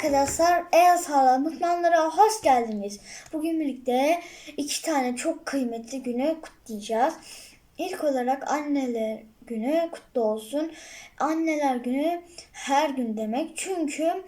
arkadaşlar, en sağlam mutmanlara hoş geldiniz. Bugün birlikte iki tane çok kıymetli günü kutlayacağız. İlk olarak anneler günü kutlu olsun. Anneler günü her gün demek. Çünkü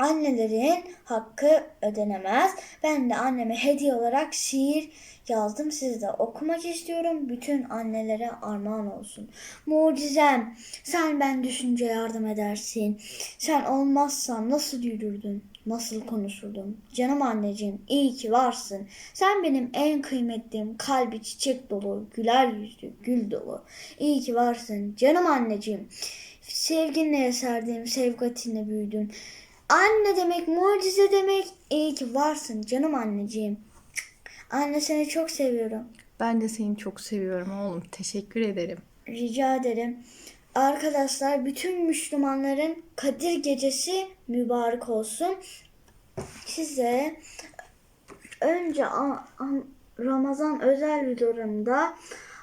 annelerin hakkı ödenemez. Ben de anneme hediye olarak şiir yazdım. Size de okumak istiyorum. Bütün annelere armağan olsun. Mucizem, sen ben düşünce yardım edersin. Sen olmazsan nasıl yürürdün? Nasıl konuşurdum? Canım anneciğim, iyi ki varsın. Sen benim en kıymetlim, kalbi çiçek dolu, güler yüzlü, gül dolu. İyi ki varsın. Canım anneciğim, sevginle yeserdim, sevgatinle büyüdüm. Anne demek mucize demek. İyi ki varsın canım anneciğim. Anne seni çok seviyorum. Ben de seni çok seviyorum oğlum. Teşekkür ederim. Rica ederim. Arkadaşlar bütün Müslümanların Kadir Gecesi mübarek olsun. Size önce Ramazan özel videolarımda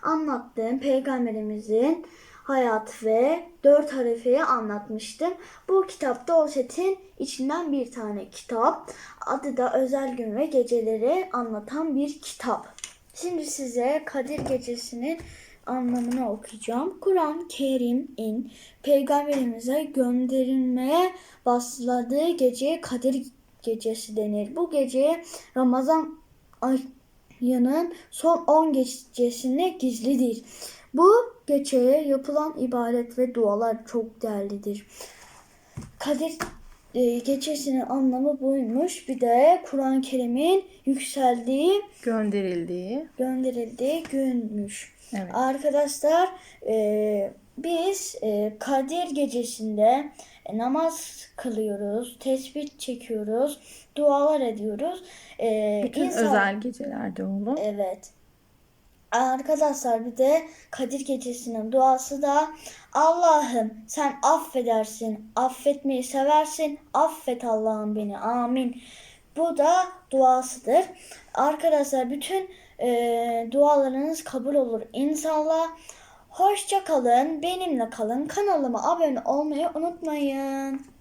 anlattığım peygamberimizin hayat ve dört harefeyi anlatmıştım. Bu kitapta o setin içinden bir tane kitap. Adı da özel gün ve geceleri anlatan bir kitap. Şimdi size Kadir Gecesi'nin anlamını okuyacağım. Kur'an-ı Kerim'in peygamberimize gönderilmeye başladığı geceye Kadir Gecesi denir. Bu gece Ramazan ayının son 10 gecesine gizlidir. Bu geceye yapılan ibadet ve dualar çok değerlidir. Kadir e, gecesinin anlamı buymuş. Bir de Kur'an-ı Kerim'in yükseldiği, Gönderildiği. gönderildiği günmüş. Evet. Arkadaşlar e, biz e, Kadir gecesinde e, namaz kılıyoruz, tesbih çekiyoruz, dualar ediyoruz. E, Bütün insan- özel gecelerde oğlum. Evet. Arkadaşlar bir de Kadir Gecesi'nin duası da Allah'ım sen affedersin, affetmeyi seversin, affet Allah'ım beni, amin. Bu da duasıdır. Arkadaşlar bütün e, dualarınız kabul olur inşallah. Hoşça kalın, benimle kalın. Kanalıma abone olmayı unutmayın.